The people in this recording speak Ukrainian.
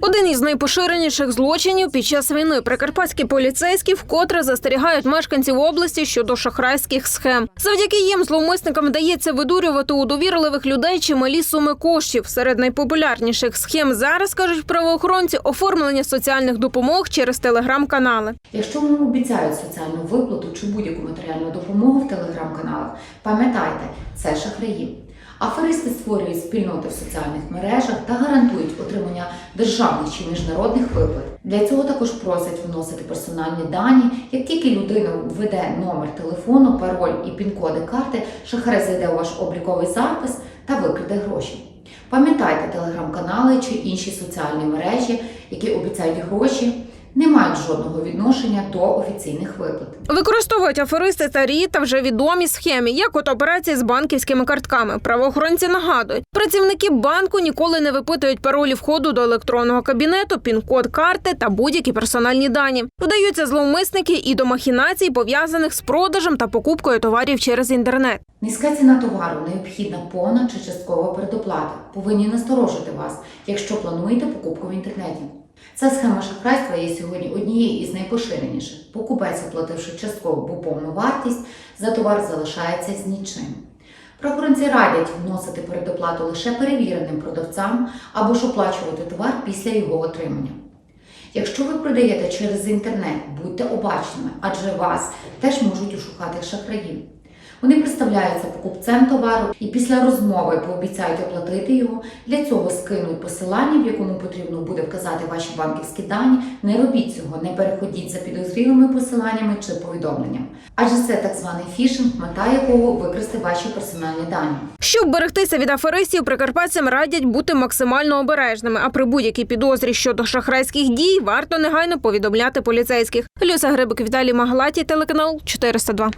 Один із найпоширеніших злочинів під час війни прикарпатські поліцейські вкотре застерігають мешканців області щодо шахрайських схем. Завдяки їм зловмисникам вдається видурювати у довірливих людей чималі суми коштів. Серед найпопулярніших схем зараз кажуть правоохоронці оформлення соціальних допомог через телеграм-канали. Якщо вам обіцяють соціальну виплату чи будь-яку матеріальну допомогу в телеграм-каналах, пам'ятайте, це шахраї. Аферисти створюють спільноти в соціальних мережах та гарантують отримання державних чи міжнародних виплат. Для цього також просять вносити персональні дані. Як тільки людина введе номер телефону, пароль і пін-коди карти, шахрай зайде у ваш обліковий запис та викраде гроші. Пам'ятайте, телеграм-канали чи інші соціальні мережі, які обіцяють гроші, не мають жодного відношення до офіційних виплат. Використовують аферисти старі та вже відомі схеми, як от операції з банківськими картками. Правоохоронці нагадують, працівники банку ніколи не випитують паролі входу до електронного кабінету, пін-код карти та будь-які персональні дані. Вдаються зловмисники і до махінацій, пов'язаних з продажем та покупкою товарів через інтернет. Низька ціна товару, необхідна повна чи часткова передоплата повинні насторожити вас, якщо плануєте покупку в інтернеті. Ця схема шахрайства є сьогодні однією із найпоширеніших. Покупець, оплативши частково або повну вартість, за товар залишається з нічим. Правоохоронці радять вносити передоплату лише перевіреним продавцям або ж оплачувати товар після його отримання. Якщо ви продаєте через інтернет, будьте обачними, адже вас теж можуть ушукати шахраї. Вони представляються покупцем товару і після розмови пообіцяють оплатити його. Для цього скинуть посилання, в якому потрібно буде вказати ваші банківські дані. Не робіть цього, не переходіть за підозрілими посиланнями чи повідомленням. Адже це так званий фішинг, мета якого викрасти ваші персональні дані. Щоб берегтися від аферистів, прикарпатцям радять бути максимально обережними. А при будь-якій підозрі щодо шахрайських дій варто негайно повідомляти поліцейських. Люся Грибик, Віталій Маглаті, телеканал 402.